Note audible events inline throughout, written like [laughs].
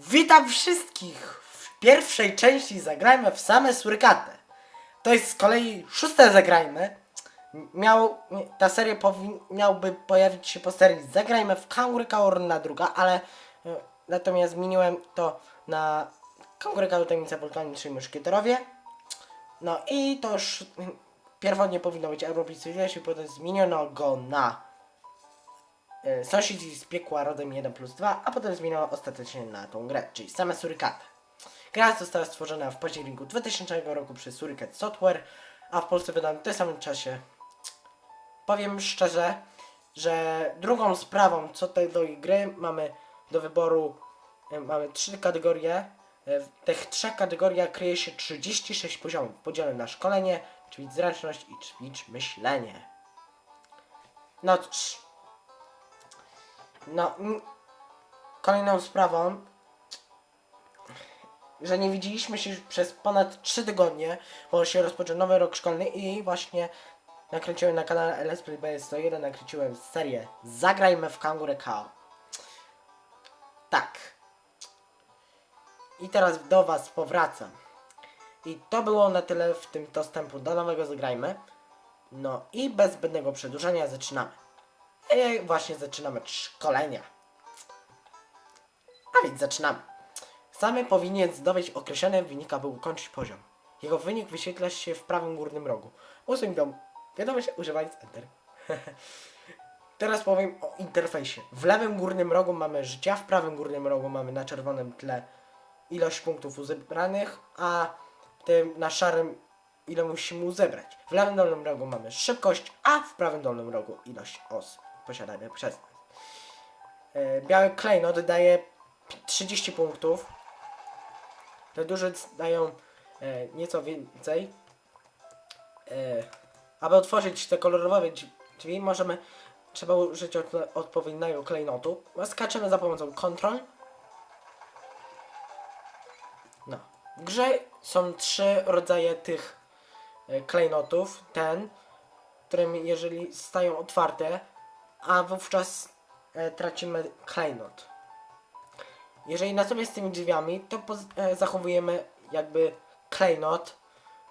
Witam wszystkich w pierwszej części Zagrajmy w same surykatę. To jest z kolei szóste Zagrajmy. Miał, ta seria powin, miałby pojawić się po serii Zagrajmy w Kanguryka Orna druga, ale e, natomiast zmieniłem to na Kanguryka Tajemnica Wulkanicznej Muszkieterowie. No i to już mm, pierwotnie powinno być Europejski i potem zmieniono go na Sąsiedzi z piekła rodem 1 plus 2, a potem zmieniono ostatecznie na tą grę, czyli same Surykaty. Gra została stworzona w październiku 2000 roku przez Surykat Software, a w Polsce wydano w tym samym czasie. Powiem szczerze, że drugą sprawą co tej gry mamy do wyboru, e, mamy trzy kategorie. E, W tych trzech kategoriach kryje się 36 poziomów w podziale na szkolenie, ćwicz zręczność i ćwicz myślenie. No cóż, no, kolejną sprawą, że nie widzieliśmy się już przez ponad 3 tygodnie, bo się rozpoczął nowy rok szkolny i właśnie nakręciłem na kanale LS Play BS 101, nakręciłem serię Zagrajmy w Kangurę KO. Tak. I teraz do Was powracam. I to było na tyle w tym dostępu do nowego Zagrajmy. No i bez zbędnego przedłużania zaczynamy. Właśnie zaczynamy od szkolenia. A więc zaczynamy. Samy powinien zdobyć określony wynik, aby ukończyć poziom. Jego wynik wyświetla się w prawym górnym rogu. Usuń dom. Wiadomość używając Enter. [laughs] Teraz powiem o interfejsie. W lewym górnym rogu mamy życia, w prawym górnym rogu mamy na czerwonym tle ilość punktów uzebranych, a tym na szarym ile musimy uzebrać. W lewym dolnym rogu mamy szybkość, a w prawym dolnym rogu ilość os posiadanych przez nas. E, Biały klejnot daje 30 punktów. Te duże dają e, nieco więcej. E, aby otworzyć te kolorowe drzwi- możemy trzeba użyć od, odpowiedniego klejnotu. Skaczemy za pomocą kontrol. No. W grze są trzy rodzaje tych klejnotów. Ten, którym jeżeli stają otwarte, a wówczas e, tracimy klejnot. Jeżeli natomiast z tymi drzwiami, to e, zachowujemy jakby klejnot,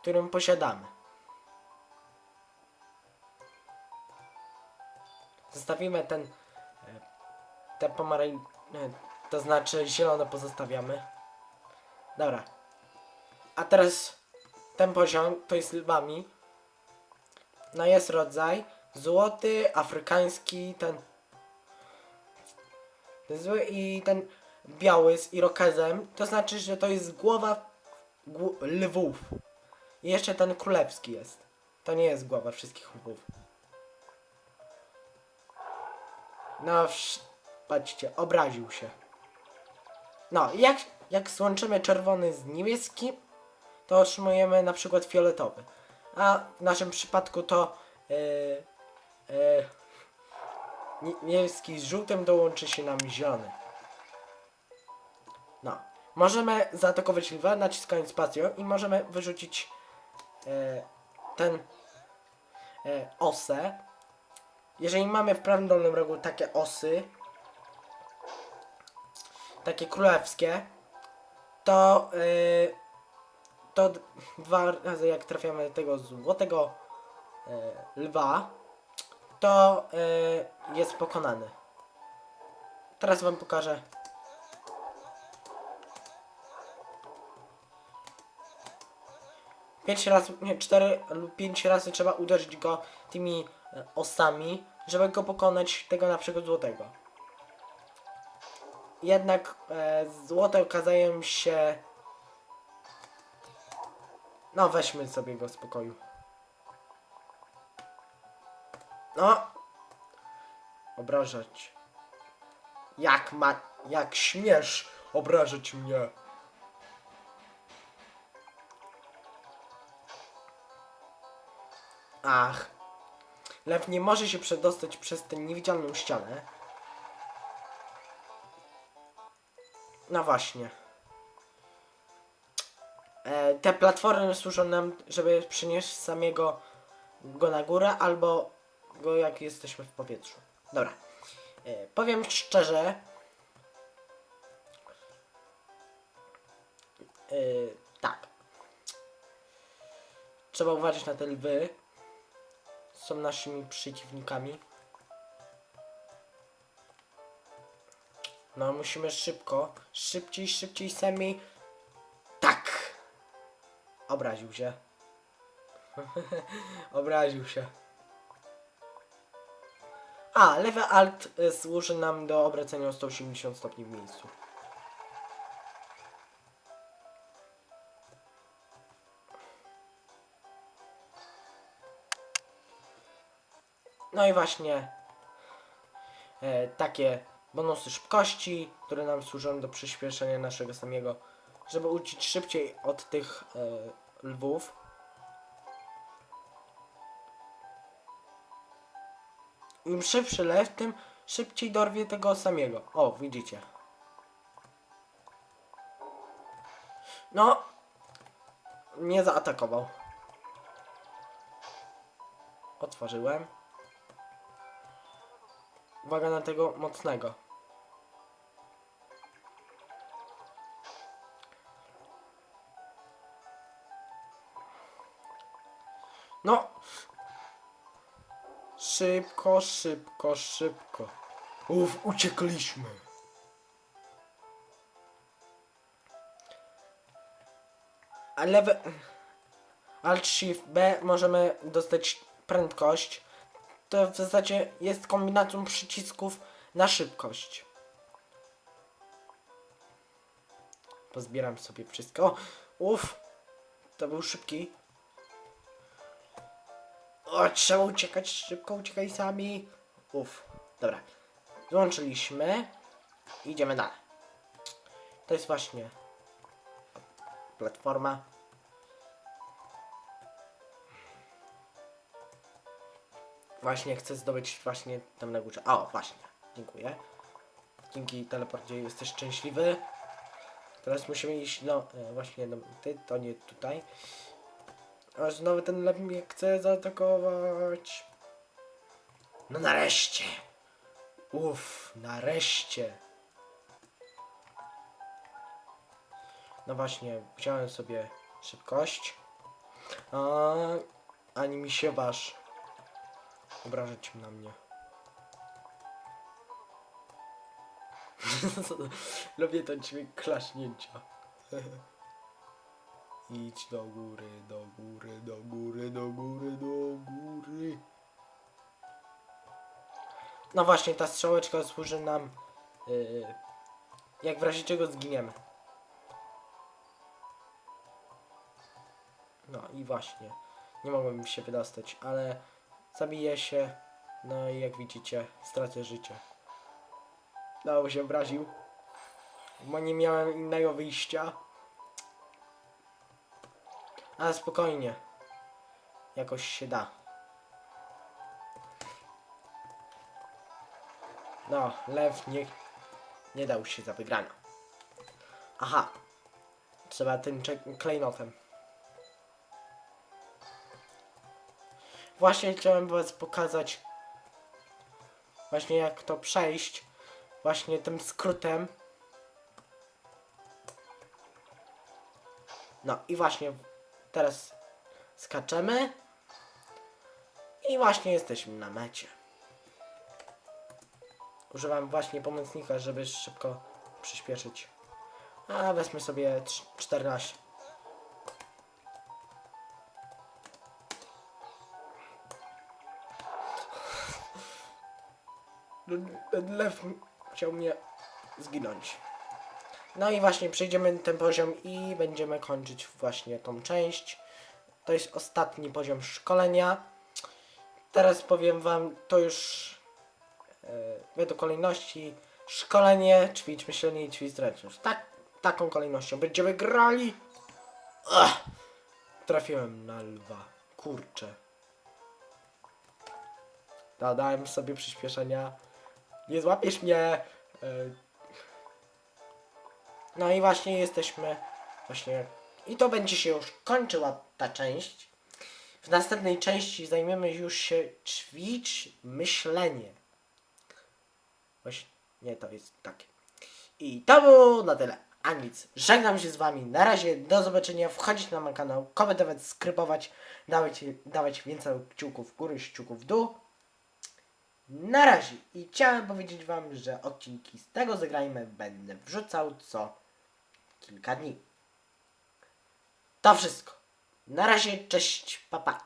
którym posiadamy. Zostawimy ten, e, te pomarań, e, to znaczy zielone pozostawiamy. Dobra. A teraz ten poziom to jest lwami. No jest rodzaj złoty, afrykański, ten, zły i ten biały z irokezem. To znaczy, że to jest głowa gł- lwów. I jeszcze ten królewski jest. To nie jest głowa wszystkich lwów. No, patrzcie, obraził się. No, jak, jak złączymy czerwony z niebieskim, to otrzymujemy na przykład fioletowy. A w naszym przypadku to yy, nie- niebieski z żółtym dołączy się nam zielony. No. Możemy zaatakować lwa naciskając spacją i możemy wyrzucić e, ten e, osę. Jeżeli mamy w prawym dolnym rogu takie osy, takie królewskie, to e, to dwa razy jak trafiamy tego złotego e, lwa, to e, jest pokonany. Teraz wam pokażę Pięć razy, nie, cztery lub pięć razy trzeba uderzyć go tymi e, osami, żeby go pokonać tego na przykład złotego. Jednak e, złote okazają się... No weźmy sobie go w spokoju. No! Obrażać. Jak ma... Jak śmiesz obrażać mnie? Ach. Lew nie może się przedostać przez tę niewidzialną ścianę. No właśnie. E, te platformy służą nam, żeby przynieść samego go na górę, albo go jak jesteśmy w powietrzu. Dobra. E, powiem szczerze, Yy, tak. Trzeba uważać na te lwy. Są naszymi przeciwnikami. No, musimy szybko. Szybciej, szybciej, semi. Tak! Obraził się. [laughs] Obraził się. A, lewy alt y, służy nam do obracania o 180 stopni w miejscu. No i właśnie e, takie bonusy szybkości, które nam służą do przyspieszenia naszego samego, żeby uciec szybciej od tych e, lwów. Im szybszy lew, tym szybciej dorwie tego samego. O, widzicie. No, nie zaatakował. Otworzyłem. Uwaga na tego mocnego. No. Szybko, szybko, szybko. Uf, uciekliśmy. A lewy... Alt Shift B możemy dostać prędkość. To w zasadzie jest kombinacją przycisków na szybkość. Pozbieram sobie wszystko. Uff, to był szybki. O, trzeba uciekać szybko, uciekaj sami. Uff, dobra. Złączyliśmy. Idziemy dalej. To jest właśnie platforma. Właśnie chcę zdobyć właśnie tam na górze. O, właśnie. Dziękuję. Dzięki teleporcie jesteś szczęśliwy. Teraz musimy iść, no właśnie, no, ty, to nie tutaj. Aż znowu ten lew mnie chce zaatakować. No nareszcie. Uff, nareszcie. No właśnie, wziąłem sobie szybkość. A, ani mi się waż. Obrażać na mnie. [laughs] Lubię ten dźwięk klaśnięcia. [laughs] Idź do góry, do góry, do góry, do góry, do góry. No właśnie, ta strzałeczka służy nam, yy, jak w razie czego zginiemy. No i właśnie, nie mogłem się wydostać, ale zabiję się, no i jak widzicie, stracę życie. No, się obraził, bo nie miałem innego wyjścia. Ale spokojnie. Jakoś się da. No, lew nie, nie dał się za wygraną. Aha. Trzeba tym klejnotem. Właśnie chciałem was pokazać właśnie jak to przejść. Właśnie tym skrótem. No i właśnie teraz skaczemy. I właśnie jesteśmy na mecie. Używam właśnie pomocnika, żeby szybko przyspieszyć. A wezmę sobie trz- 14. [laughs] Ten lew chciał mnie zginąć. No i właśnie przejdziemy ten poziom i będziemy kończyć właśnie tą część. To jest ostatni poziom szkolenia. Teraz powiem wam, to już e, według kolejności szkolenie, ćwicz myślenie i ćwicz. Tak, taką kolejnością będziemy grali. Trafiłem na lwa. Kurczę. Dodałem sobie przyspieszenia. Nie złapiesz mnie. E, no i właśnie jesteśmy właśnie i to będzie się już kończyła ta część. W następnej części zajmiemy już się ćwicz myślenie. Właśnie nie to jest takie. I to było na tyle. A nic, żegnam się z wami. Na razie, do zobaczenia. Wchodzić na mój kanał, komentować, skrypować, dawać, dawać więcej kciuków w górę, kciuków w dół. Na razie. I chciałem powiedzieć wam, że odcinki z tego zagrajmy będę wrzucał co kilka dni. To wszystko. Na razie, cześć, papa. Pa.